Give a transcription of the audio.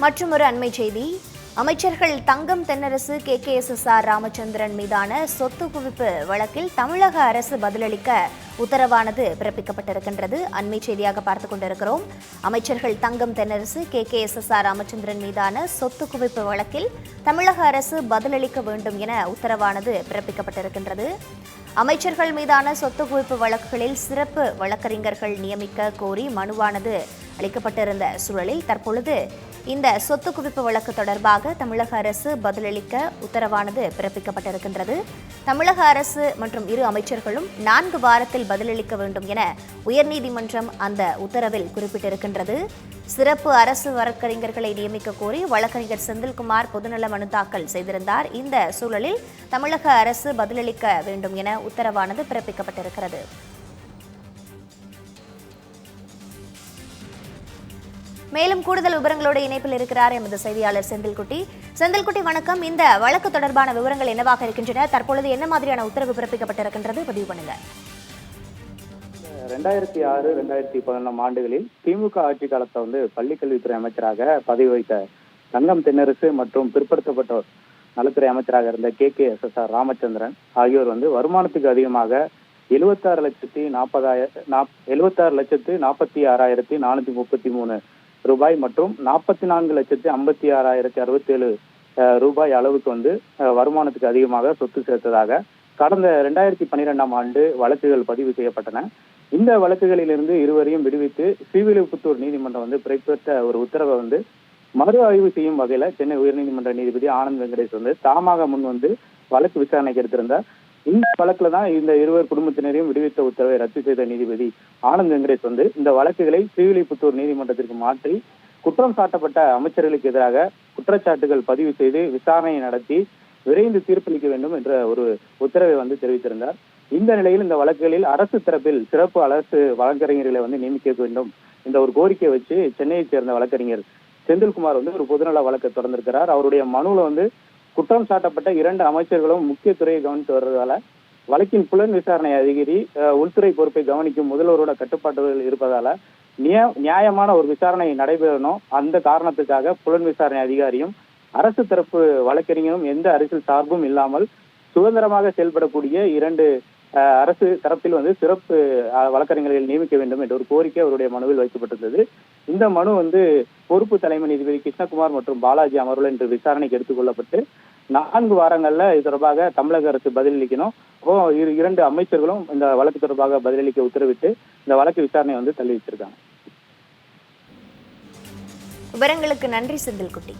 மற்றும் ஒரு அண்மை செய்தி. அமைச்சர்கள் Thangam Thennarasu K. K. S. S. R. Ramachandran மீதான சொத்து குவிப்பு வழக்கில் தமிழக அரசு பதிலளிக்க உத்தரவானது பிறப்பிக்கப்பட்டிருக்கின்றது. அண்மை செய்தியாக பார்த்து கொண்டிருக்கிறோம். அமைச்சர்கள் Thangam Thennarasu K. K. S. S. R. Ramachandran மீதான சொத்து குவிப்பு வழக்கில் தமிழக அரசு பதிலளிக்க வேண்டும் என உத்தரவானது பிறப்பிக்கப்பட்டிருக்கின்றது. அமைச்சர்கள் மீதான சொத்து குவிப்பு வழக்குகளில் சிறப்பு வழக்கறிஞர்கள் நியமிக்க கோரி மனுவானது அளிக்கப்பட்டிருந்த சூழலில் தற்பொழுது இந்த சொத்து குவிப்பு வழக்கு தொடர்பாக தமிழக அரசு பதிலளிக்க உத்தரவானது பிறப்பிக்கப்பட்டிருக்கின்றது. தமிழக அரசு மற்றும் இரு அமைச்சர்களும் நான்கு வாரத்தில் பதிலளிக்க வேண்டும் என உயர்நீதிமன்றம் அந்த உத்தரவில் குறிப்பிட்டிருக்கின்றது. சிறப்பு அரசு வழக்கறிஞர்களை நியமிக்க கோரி வழக்கறிஞர் செந்தில்குமார் பொதுநல மனு தாக்கல் செய்திருந்தார். இந்த சூழலில் தமிழக அரசு பதிலளிக்க வேண்டும் என உத்தரவானது பிறப்பிக்கப்பட்டிருக்கிறது. மேலும் கூடுதல் விவரங்களோட இணைப்பில் இருக்கிறார் எமது செய்தியாளர் செந்தில்குட்டி. செந்தில்குட்டி வணக்கம். இந்த வழக்கு தொடர்பான விவரங்கள் என்னவாக இருக்கின்றன? தற்பொழுது என்ன மாதிரியான உத்தரவு பிறப்பிக்கப்பட்டிருக்கின்றது? பதிவு பண்ணுங்க. ரெண்டாயிரத்தி ஆறு ரெண்டாயிரத்தி பதினொன்றாம் ஆண்டுகளில் திமுக ஆட்சி காலத்தை வந்து பள்ளிக்கல்வித்துறை அமைச்சராக பதவி வைத்த தங்கம் தென்னரசு மற்றும் பிற்படுத்தப்பட்டோர் நலத்துறை அமைச்சராக இருந்த K. K. S. S. R. Ramachandran ஆகியோர் வந்து வருமானத்துக்கு அதிகமாக எழுபத்தாறு லட்சத்தி நாற்பதாயிரம் எழுபத்தாறு லட்சத்து நாற்பத்தி ஆறாயிரத்தி நானூத்தி முப்பத்தி மூணு ரூபாய் மற்றும் நாற்பத்தி நான்கு லட்சத்தி ஐம்பத்தி ஆறாயிரத்தி அறுபத்தேழு ரூபாய் அளவுக்கு வந்து வருமானத்துக்கு அதிகமாக சொத்து சேர்த்ததாக கடந்த ரெண்டாயிரத்தி பன்னிரெண்டாம் ஆண்டு வழக்குகள் பதிவு செய்யப்பட்டன. இந்த வழக்குகளிலிருந்து இருவரையும் விடுவித்து ஸ்ரீவில்லிபுத்தூர் நீதிமன்றம் வந்து பிறப்பித்த ஒரு உத்தரவை வந்து மறு ஆய்வு செய்யும் வகையில சென்னை உயர்நீதிமன்ற நீதிபதி ஆனந்த் வெங்கடேஷ் வந்து தாமாக முன் வந்து வழக்கு விசாரணைக்கு எடுத்திருந்தார். இந்த வழக்குல தான் இந்த இருவர் குடும்பத்தினரையும் விடுவித்த உத்தரவை ரத்து செய்த நீதிபதி ஆனந்த் வெங்கடேஷ் வந்து இந்த வழக்குகளை ஸ்ரீவில்லிபுத்தூர் நீதிமன்றத்திற்கு மாற்றி குற்றம் சாட்டப்பட்ட அமைச்சர்களுக்கு எதிராக குற்றச்சாட்டுகள் பதிவு செய்து விசாரணையை நடத்தி விரைந்து தீர்ப்பளிக்க வேண்டும் என்ற ஒரு உத்தரவை வந்து தெரிவித்திருந்தார். இந்த நிலையில் இந்த வழக்குகளில் அரசு தரப்பில் சிறப்பு அரசு வழக்கறிஞர்களை வந்து நியமிக்க வேண்டும் இந்த ஒரு கோரிக்கையை வச்சு சென்னையைச் சேர்ந்த வழக்கறிஞர் செந்தில்குமார் வந்து ஒரு பொதுநல வழக்கை தொடர்ந்திருக்கிறார். அவருடைய மனுவில் வந்து குற்றம் சாட்டப்பட்ட இரண்டு அமைச்சர்களும் முக்கிய துறையை கவனித்து வருவதால வழக்கின் புலன் விசாரணை அதிகாரி அஹ், உள்துறை பொறுப்பை கவனிக்கும் முதல்வரோட கட்டுப்பாடுகள் இருப்பதால நியா- நியாயமான ஒரு விசாரணை நடைபெறணும். அந்த காரணத்துக்காக புலன் விசாரணை அதிகாரியும் அரசு தரப்பு வழக்கறிஞரும் எந்த அரசியல் சார்பும் இல்லாமல் சுதந்திரமாக செயல்படக்கூடிய இரண்டு அரசு தரப்பில் வந்து சிறப்பு வழக்கறிஞர்கள் நியமிக்க வேண்டும் என்ற ஒரு கோரிக்கை அவருடைய மனுவில் வைக்கப்பட்டிருந்தது. இந்த மனு வந்து பொறுப்பு தலைமை நீதிபதி கிருஷ்ணகுமார் மற்றும் பாலாஜி அமர்வுல இன்று விசாரணைக்கு எடுத்துக்கொள்ளப்பட்டு நான்கு வாரங்கள்ல இது தொடர்பாக தமிழக அரசு பதிலளிக்கணும். அப்போ இரு இரண்டு அமைச்சர்களும் இந்த வழக்கு தொடர்பாக பதிலளிக்க உத்தரவிட்டு இந்த வழக்கு விசாரணை வந்து தள்ளி வச்சிருக்காங்க. விவரங்களுக்கு நன்றி செந்தில்குட்டி.